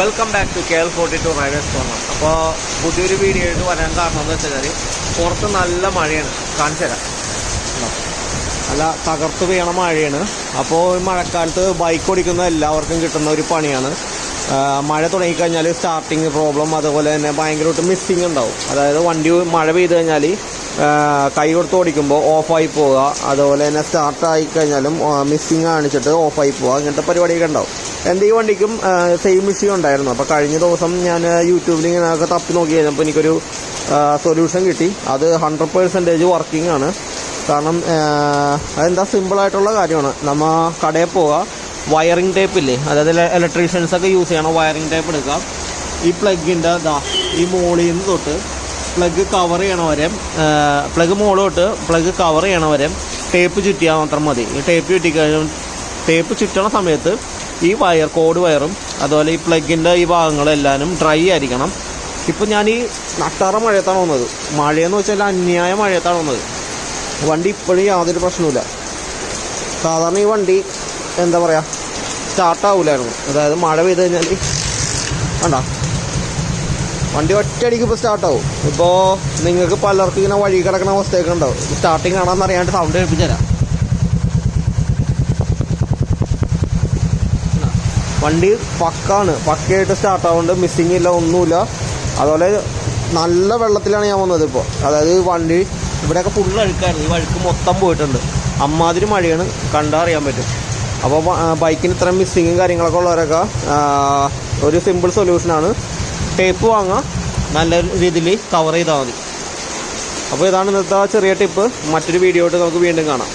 Welcome back to K L forty two riders corner അപ്പോൾ പുതിയൊരു video ആയിട്ട് വരാൻ കാരണം എന്ന് വെച്ചാൽ പുറത്ത് നല്ല മഴയാണ്. കാണിച്ചു തരാം. നല്ല തകർത്ത് വീണ മഴയാണ്. അപ്പോൾ ഈ മഴക്കാലത്ത് ബൈക്ക് ഓടിക്കുന്ന എല്ലാവർക്കും കിട്ടുന്ന ഒരു പണിയാണ്. മഴ തുടങ്ങിക്കഴിഞ്ഞാൽ സ്റ്റാർട്ടിങ് പ്രോബ്ലം അതുപോലെ തന്നെ ഭയങ്കരമായിട്ട് മിസ്സിങ് ഉണ്ടാവും. അതായത് വണ്ടി മഴ പെയ്ത് കഴിഞ്ഞാൽ കൈ കൊടുത്ത് ഓടിക്കുമ്പോൾ ഓഫായി പോവുക. അതുപോലെ തന്നെ സ്റ്റാർട്ടായി കഴിഞ്ഞാലും മിസ്സിങ് കാണിച്ചിട്ട് ഓഫായി പോവുക. ഇങ്ങനത്തെ പരിപാടിയൊക്കെ ഉണ്ടാവും. എന്റെ ഈ വണ്ടിക്കും സെയിം ഇഷ്യൂ ഉണ്ടായിരുന്നു. അപ്പോൾ കഴിഞ്ഞ ദിവസം ഞാൻ യൂട്യൂബിൽ ഇങ്ങനെയൊക്കെ തപ്പി നോക്കി കഴിഞ്ഞപ്പോൾ എനിക്കൊരു സൊല്യൂഷൻ കിട്ടി. അത് ഹൺഡ്രഡ് പേഴ്സന്റേജ് വർക്കിംഗ് ആണ്. കാരണം അതെന്താ? സിമ്പിളായിട്ടുള്ള കാര്യമാണ്. നമ്മൾ കടയിൽ പോവുക. വയറിംഗ് ടേപ്പ് ഇല്ലേ? അതായത് ഇലക്ട്രീഷ്യൻസൊക്കെ യൂസ് ചെയ്യണം. വയറിംഗ് ടേപ്പ് എടുക്കാം ഈ പ്ലഗിന്റെ ദാ ഈ മോളിൽ നിന്ന് തൊട്ട് പ്ലഗ് കവർ ചെയ്യണ വരെ പ്ലഗ് മുകളോട്ട് പ്ലഗ് കവർ ചെയ്യണ വരെ ടേപ്പ് ചുറ്റിയാൽ മാത്രം മതി. ഈ ടേപ്പ് ചുറ്റിക്കഴിഞ്ഞാൽ ടേപ്പ് ചുറ്റണ സമയത്ത് ഈ വയർ കോഡ് വയറും അതുപോലെ ഈ പ്ലഗിന്റെ ഈ ഭാഗങ്ങളെല്ലാനും ഡ്രൈ ആയിരിക്കണം. ഇപ്പോൾ ഞാൻ ഈ നട്ടാറ മഴയത്താണ് വന്നത്. മഴയെന്ന് വെച്ചാൽ അന്യായ മഴയത്താണ് വന്നത്. വണ്ടി ഇപ്പോഴും യാതൊരു പ്രശ്നവുമില്ല. സാധാരണ ഈ വണ്ടി എന്താ പറയുക സ്റ്റാർട്ടാവില്ലായിരുന്നു അതായത് മഴ പെയ്ത് കഴിഞ്ഞാൽ കണ്ടോ? വണ്ടി ഒറ്റയടിക്ക് ഇപ്പോൾ സ്റ്റാർട്ടാവും. ഇപ്പോൾ നിങ്ങൾക്ക് പലർക്കും ഇങ്ങനെ വഴി കിടക്കുന്ന അവസ്ഥയൊക്കെ ഉണ്ടാവും. സ്റ്റാർട്ടിങ് ആണെന്ന് അറിയാണ്ട് സൗണ്ട് കേൾപ്പിച്ചു തരാം. വണ്ടി പക്കാണ്. പക്കയായിട്ട് സ്റ്റാർട്ടാവുന്നുണ്ട് മിസ്സിങ് ഇല്ല ഒന്നുമില്ല. അതുപോലെ നല്ല വെള്ളത്തിലാണ് ഞാൻ വന്നത് ഇപ്പോൾ അതായത് വണ്ടി ഇവിടെയൊക്കെ ഫുള്ള് അഴുക്കായിരുന്നു. ഈ വഴുക്ക് മൊത്തം പോയിട്ടുണ്ട്. അമ്മാതിരി മഴയാണ്. കണ്ടറിയാൻ പറ്റും. അപ്പോൾ ബൈക്കിന് ഇത്രയും മിസ്സിങ്ങും കാര്യങ്ങളൊക്കെ ഉള്ളവരൊക്കെ ഒരു സിമ്പിൾ സൊല്യൂഷനാണ് ടേപ്പ് വാങ്ങുക നല്ല രീതിയിൽ കവർ ചെയ്താൽ മതി. അപ്പോൾ ഇതാണ് ഇന്നത്തെ ചെറിയ ടിപ്പ് മറ്റൊരു വീഡിയോ ആയിട്ട് നമുക്ക് വീണ്ടും കാണാം.